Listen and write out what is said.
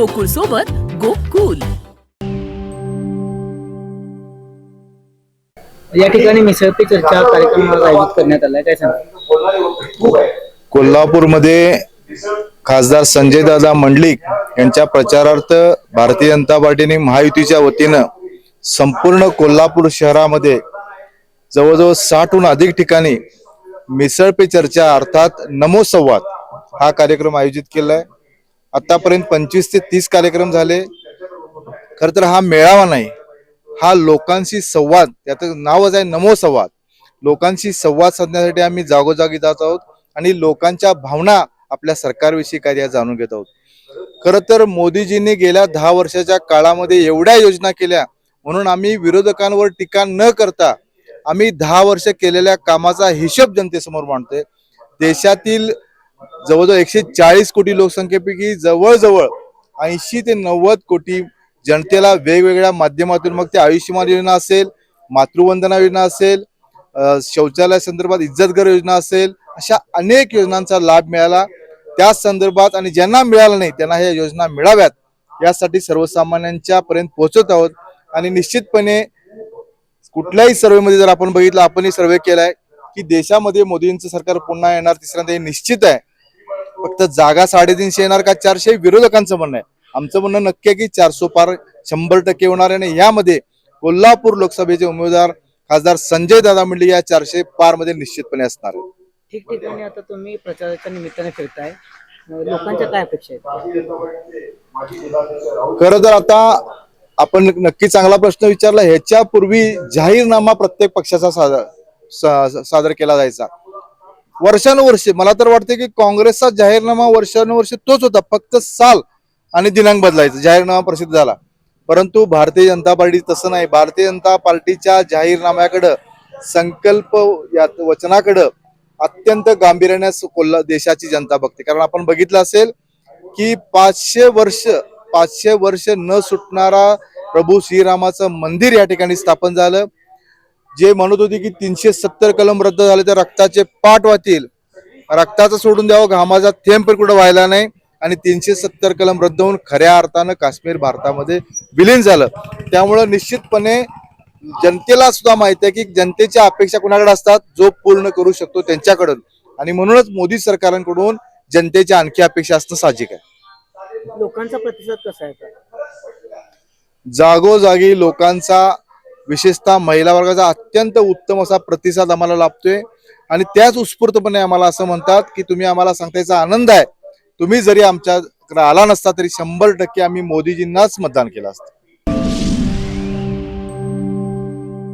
गोकुळ सोबत गोकुल. या ठिकाणी मिसळते चर्चा कार्यक्रम आयोजित करण्यात आलाय. काय सांगा कोल्हापूरमध्ये खासदार संजय दादा मंडलिक यांच्या प्रचारार्थ भारतीय जनता पार्टीने महायुतीच्या वतीनं संपूर्ण कोल्हापूर शहरामध्ये जवळजवळ साठहून अधिक ठिकाणी मिसळ पे चर्चा अर्थात नमो संवाद हा कार्यक्रम आयोजित केलाय. आतापर्यंत पंचवीस ते तीस कार्यक्रम झाले. खर तर हा मेळावा नाही. हा लोकांशी संवाद त्याचं नावच आहे नमो संवाद. लोकांशी संवाद साधण्यासाठी आम्ही जागोजागी जात आहोत आणि लोकांच्या भावना आपल्या सरकारविषयी काय जाणून घेत आहोत. खर तर मोदीजींनी गेल्या दहा वर्षाच्या काळामध्ये एवढ्या योजना केल्या म्हणून आम्ही विरोधकांवर टीका न करता आम्ही दहा वर्ष केलेल्या कामाचा हिशोब जनतेसमोर मांडतोय. देशातील जवळजवळ एकशे चाळीस कोटी लोकसंख्येपैकी जवळजवळ ऐंशी ते नव्वद कोटी जनतेला वेगवेगळ्या माध्यमातून मग ते आयुष्यमान योजना असेल मातृवंदना योजना असेल शौचालया संदर्भात इज्जतगर योजना असेल अशा अनेक योजनांचा लाभ मिळाला. त्या संदर्भात आणि ज्यांना मिळाला नाही त्यांना ह्या योजना मिळाव्यात यासाठी सर्वसामान्यांच्या पर्यंत पोहोचत आहोत. आणि निश्चितपणे कुठल्याही सर्वेमध्ये जर आपण बघितलं आपणही सर्वे केलाय की देशामध्ये मोदींचं सरकार पुन्हा येणार तिसऱ्यांदा हे निश्चित आहे. फक्त जागा साडेतीनशे येणार का चारशे? विरोधकांचं म्हणणं आहे. आमचं म्हणणं नक्की आहे की चारशे पार शंभर टक्के होणार आहे आणि यामध्ये कोल्हापूर लोकसभेचे उमेदवार खासदार संजय दादा मंडलिक या चारशे पारमध्ये निश्चितपणे असणार आहेत. ठिकठिकाणी आता तुम्ही प्रचाराच्या निमित्ताने फिरताय. लोकांच्या काय अपेक्षा आहेत? खरं तर आता आपण नक्की चांगला प्रश्न विचारला. ह्याच्यापूर्वी जाहीरनामा प्रत्येक पक्षाचा सादर सादर केला जायचा. वर्षानुवर्ष मला तर वाटते की काँग्रेसचा जाहीरनामा वर्षानुवर्ष तोच होता फक्त साल आणि दिनांक बदलायचा जाहीरनामा प्रसिद्ध झाला. परंतु भारतीय जनता पार्टी तसं नाही भारतीय जनता पार्टीच्या जाहीरनाम्याकडं संकल्प या वचनाकडं अत्यंत गांभीर्याने कोल्हा देशाची जनता बघते. कारण आपण बघितलं असेल की पाचशे वर्ष पाचशे वर्ष न सुटणारा प्रभू श्रीरामाचं मंदिर या ठिकाणी स्थापन झालं. जे म्हणत होते की तीनशे सत्तर कलम रद्द झाले तर रक्ताचे पाठ वाहतील रक्ताचं सोडून द्यावं घामाचा थेंब पण कुठं व्हायला नाही. आणि तीनशे सत्तर कलम रद्द होऊन खऱ्या अर्थानं काश्मीर भारतामध्ये विलीन झालं. त्यामुळं निश्चितपणे जनतेला सुद्धा माहिती आहे की जनतेच्या अपेक्षा कुणाकडे असतात? जो पूर्ण करू शकतो त्यांच्याकडून. आणि म्हणूनच मोदी सरकारांकडून जनतेच्या आणखी अपेक्षा असणं साहजिक आहे. लोकांचा प्रतिसाद कसा आहे? जागोजागी लोकांचा विशेषतः महिला वर्गाचा अत्यंत उत्तम असा प्रतिसाद आम्हाला लाभतोय. आणि त्याच उत्स्फूर्तपणे आम्हाला असं म्हणतात की तुम्ही आम्हाला सांगतायचा आनंद आहे. तुम्ही जरी आमच्या आला नसता तरी शंभर टक्के आम्ही मोदीजींनाच मतदान केलं असतं.